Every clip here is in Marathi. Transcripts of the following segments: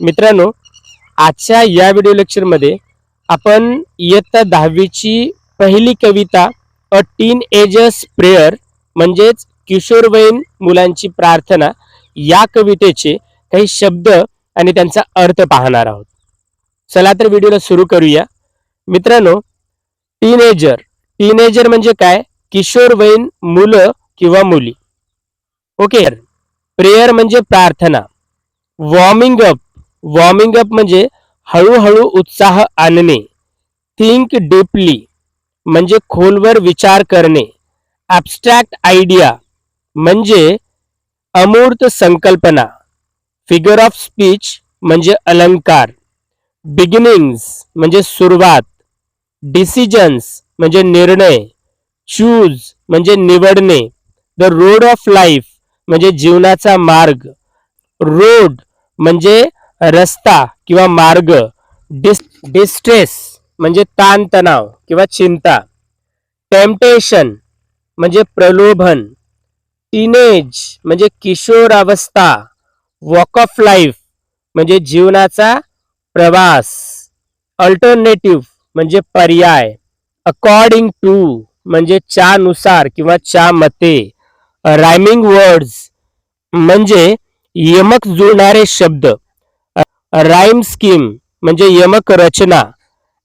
मित्रांनो आजच्या या व्हिडिओ लेक्चरमध्ये आपण इयत्ता दहावीची पहिली कविता अ टीन एजर्स प्रेयर म्हणजेच किशोरवयीन मुलांची प्रार्थना या कवितेचे काही शब्द आणि त्यांचा अर्थ पाहणार आहोत. चला तर व्हिडिओला सुरू करूया. मित्रांनो टीनेजर टीनेजर म्हणजे काय? किशोरवयीन मुलं किंवा मुली. ओके प्रेयर म्हणजे प्रार्थना. वॉर्मिंग अप वॉर्मिंग अप म्हणजे हळूहळू उत्साह आणणे थिंक डीपली म्हणजे खोलवर विचार करणे ॲबस्ट्रॅक्ट आयडिया म्हणजे अमूर्त संकल्पना फिगर ऑफ स्पीच म्हणजे अलंकार बिगिनिंग्स म्हणजे सुरुवात डिसिजन्स म्हणजे निर्णय चूज म्हणजे निवडणे द रोड ऑफ लाईफ म्हणजे जीवनाचा मार्ग रोड म्हणजे रस्ता किंवा मार्ग डिस डिस्ट्रेस म्हणजे ताणतणाव किंवा चिंता टेम्पटेशन म्हणजे प्रलोभन टीनेज म्हणजे किशोरावस्था वॉक ऑफ लाईफ म्हणजे जीवनाचा प्रवास अल्टरनेटिव्ह म्हणजे पर्याय अकॉर्डिंग टू म्हणजे च्यानुसार किंवा च्या मते रायमिंग वर्ड्स म्हणजे यमक जुळणारे शब्द. राईम स्कीम म्हणजे यमक रचना.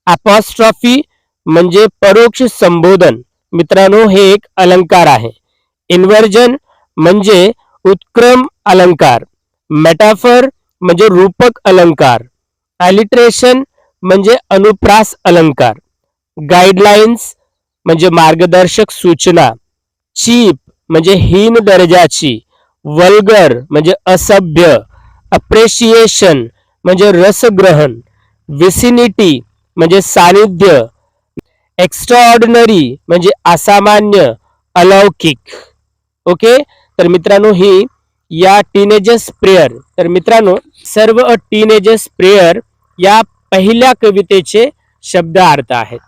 अपॉस्ट्रॉफी म्हणजे परोक्ष संबोधन. मित्रांनो हे एक अलंकार आहे. इन्व्हर्जन म्हणजे उत्क्रम अलंकार. मेटाफर म्हणजे रूपक अलंकार. ॲलिट्रेशन म्हणजे अनुप्रास अलंकार. गाईडलाईन्स म्हणजे मार्गदर्शक सूचना. चीप म्हणजे हीन दर्जाची. वल्गर म्हणजे असभ्य. अप्रेशिएशन म्हणजे रसग्रहण विसिनिटी म्हणजे सानिध्य एक्स्ट्राऑर्डिनरी म्हणजे असामान्य अलौकिक. ओके? तर मित्रांनो ही या टीनेजर्स प्रेयर तर मित्रांनो सर्व अ टीनेजर्स प्रेयर या पहिल्या कवितेचे शब्दार्थ आहेत.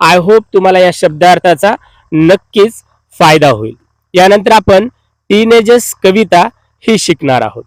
आय होप तुम्हाला या शब्दार्थाचा नक्कीच फायदा होईल. यानंतर आपण टीनेजर्स कविता ही शिकणार आहोत.